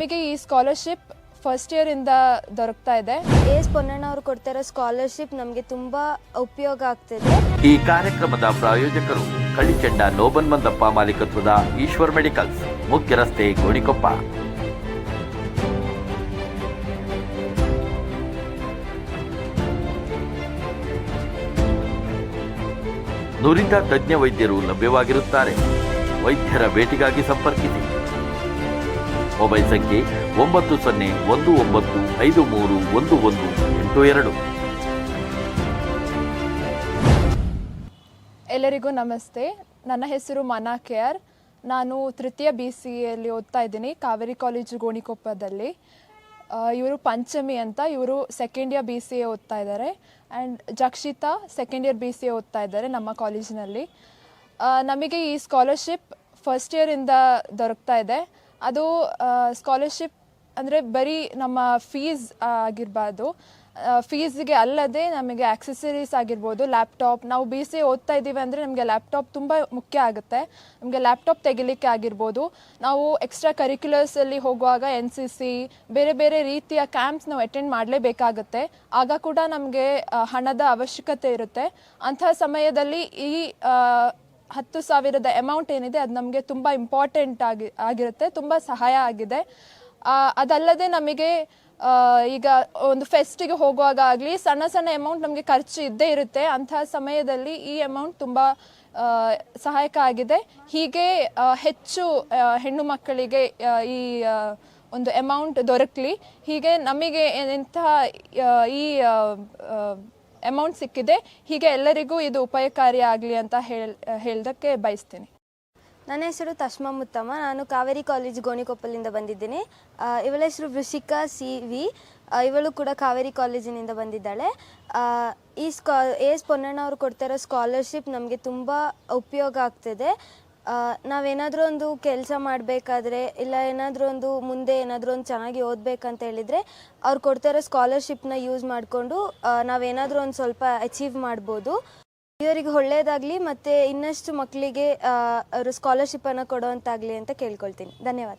ನಮಗೆ ಈ scholarship first year ಇಂದ ದೊರಕ್ತಾ ಇದೆ. ಎಸ್ ಪೊನ್ನಣ್ಣ ಅವರು ಕೊಡ್ತಿರೋ ಸ್ಕಾಲರ್ಶಿಪ್ ನಮಗೆ ತುಂಬಾ ಉಪಯೋಗ ಆಗ್ತಿದೆ. ಈ ಕಾರ್ಯಕ್ರಮದ ಪ್ರಾಯೋಜಕರು ಕಳಿಚೆಂಡ ನೋಬನ್ ಮಂದಪ್ಪ ಮಾಲೀಕತ್ವದ ಈಶ್ವರ್ ಮೆಡಿಕಲ್ಸ್ ಮುಖ್ಯ ರಸ್ತೆ ಗೋಣಿಕೊಪ್ಪ. ನುರಿತ ತಜ್ಞ ವೈದ್ಯರು ಲಭ್ಯವಾಗಿರುತ್ತಾರೆ. ವೈದ್ಯರ ಭೇಟಿಗಾಗಿ ಸಂಪರ್ಕಿಸಿ. ಮೊಬೈಲ್ ಸಂಖ್ಯೆ ಒಂಬತ್ತು ಸೊನ್ನೆ ಒಂದು ಒಂಬತ್ತು ಐದು ಮೂರು ಒಂದು ಒಂದು ಎಂಟು ಎರಡು. ಎಲ್ಲರಿಗೂ ನಮಸ್ತೆ. ನನ್ನ ಹೆಸರು ಮನಾ ಕೆ ಆರ್ ನಾನು ತೃತೀಯ ಬಿ ಸಿ ಎಲ್ಲಿ ಓದ್ತಾ ಇದ್ದೀನಿ, ಕಾವೇರಿ ಕಾಲೇಜು ಗೋಣಿಕೊಪ್ಪದಲ್ಲಿ. ಇವರು ಪಂಚಮಿ ಅಂತ ಇವರು second year B C A ಓದ್ತಾ ಇದ್ದಾರೆ. And Jakshita second year B C A ಓದ್ತಾ ಇದ್ದಾರೆ ನಮ್ಮ ಕಾಲೇಜಿನಲ್ಲಿ. ನಮಗೆ ಈ ಸ್ಕಾಲರ್ಶಿಪ್ ಫಸ್ಟ್ ಇಯರಿಂದ ದೊರಕ್ತಾ ಇದೆ. ಅದು ಸ್ಕಾಲರ್ಶಿಪ್ ಅಂದರೆ ಬರೀ ನಮ್ಮ ಫೀಸ್ ಆಗಿರಬಾರ್ದು. ಫೀಸ್ಗೆ ಅಲ್ಲದೆ ನಮಗೆ ಆಕ್ಸೆಸರೀಸ್ ಆಗಿರ್ಬೋದು ಲ್ಯಾಪ್ಟಾಪ್ ನಾವು ಬಿ ಸಿ ಓದ್ತಾ ಇದ್ದೀವಿ ಅಂದರೆ ನಮಗೆ ಲ್ಯಾಪ್ಟಾಪ್ ತುಂಬ ಮುಖ್ಯ ಆಗುತ್ತೆ. ನಮಗೆ ಲ್ಯಾಪ್ಟಾಪ್ ತೆಗಿಲಿಕ್ಕೆ ಆಗಿರ್ಬೋದು. ನಾವು ಎಕ್ಸ್ಟ್ರಾ ಕರಿಕ್ಯುಲರ್ಸಲ್ಲಿ ಹೋಗುವಾಗ ಎನ್ ಸಿ ಸಿ ಬೇರೆ ಬೇರೆ ರೀತಿಯ ಕ್ಯಾಂಪ್ಸ್ ನಾವು ಅಟೆಂಡ್ ಮಾಡಲೇಬೇಕಾಗುತ್ತೆ. ಆಗ ಕೂಡ ನಮಗೆ ಹಣದ ಅವಶ್ಯಕತೆ ಇರುತ್ತೆ. ಅಂತಹ ಸಮಯದಲ್ಲಿ ಈ ಹತ್ತು ಸಾವಿರದ ಅಮೌಂಟ್ ಏನಿದೆ, ಅದು ನಮಗೆ ತುಂಬ ಇಂಪಾರ್ಟೆಂಟ್ ಆಗಿ, ಆಗಿರುತ್ತೆ, ತುಂಬ ಸಹಾಯ ಆಗಿದೆ. ಅದಲ್ಲದೆ ನಮಗೆ ಈಗ ಒಂದು ಫೆಸ್ಟಿಗೆ ಹೋಗುವಾಗ ಆಗಲಿ, ಸಣ್ಣ ಸಣ್ಣ ಅಮೌಂಟ್ ನಮಗೆ ಖರ್ಚು ಇದ್ದೇ ಇರುತ್ತೆ. ಅಂತಹ ಸಮಯದಲ್ಲಿ ಈ ಅಮೌಂಟ್ ತುಂಬ ಸಹಾಯಕ ಆಗಿದೆ. ಹೀಗೆ ಹೆಚ್ಚು ಹೆಣ್ಣು ಮಕ್ಕಳಿಗೆ ಈ ಒಂದು ಅಮೌಂಟ್ ದೊರಕಲಿ. ಹೀಗೆ ನಮಗೆ ಇಂತಹ ಈ ಅಮೌಂಟ್ ಸಿಕ್ಕಿದೆ. ಹೀಗೆ ಎಲ್ಲರಿಗೂ ಇದು ಉಪಯೋಗಕಾರಿ ಆಗಲಿ ಅಂತ ಹೇಳಿ, ಹೇಳೋದಕ್ಕೆ ಬಯಸ್ತೀನಿ. ನನ್ನ ಹೆಸರು ತಶ್ಮಾ ಮುತ್ತಮ್ಮ. ನಾನು ಕಾವೇರಿ ಕಾಲೇಜ್ ಗೋಣಿಕೊಪ್ಪಲಿಂದ ಬಂದಿದ್ದೀನಿ. ಇವಳ ಹೆಸರು ವೃಷಿಕಾ ಸಿ ವಿ ಇವಳು ಕೂಡ ಕಾವೇರಿ ಕಾಲೇಜಿನಿಂದ ಬಂದಿದ್ದಾಳೆ. ಈ ಸ್ಕಾ ಎಸ್ ಪೊನ್ನಣ್ಣ ಅವರು ಕೊಡ್ತಿರೋ ಸ್ಕಾಲರ್ಶಿಪ್ ನಮಗೆ ತುಂಬ ಉಪಯೋಗ ಆಗ್ತಿದೆ. ನಾವೇನಾದರೂ ಒಂದು ಕೆಲಸ ಮಾಡಬೇಕಾದ್ರೆ ಇಲ್ಲ ಏನಾದರೂ ಒಂದು ಮುಂದೆ ಏನಾದರೂ ಒಂದು ಚೆನ್ನಾಗಿ ಓದಬೇಕಂತ ಹೇಳಿದರೆ ಅವ್ರು ಕೊಡ್ತಿರೋ ಸ್ಕಾಲರ್ಶಿಪ್ನ ಯೂಸ್ ಮಾಡಿಕೊಂಡು ನಾವೇನಾದರೂ ಒಂದು ಸ್ವಲ್ಪ ಅಚೀವ್ ಮಾಡ್ಬೋದು. ಇವರಿಗೆ ಒಳ್ಳೆಯದಾಗಲಿ ಮತ್ತು ಇನ್ನಷ್ಟು ಮಕ್ಕಳಿಗೆ ಅವರು ಸ್ಕಾಲರ್ಶಿಪ್ಪನ್ನು ಕೊಡೋವಂತಾಗಲಿ ಅಂತ ಕೇಳ್ಕೊಳ್ತೀನಿ. ಧನ್ಯವಾದ.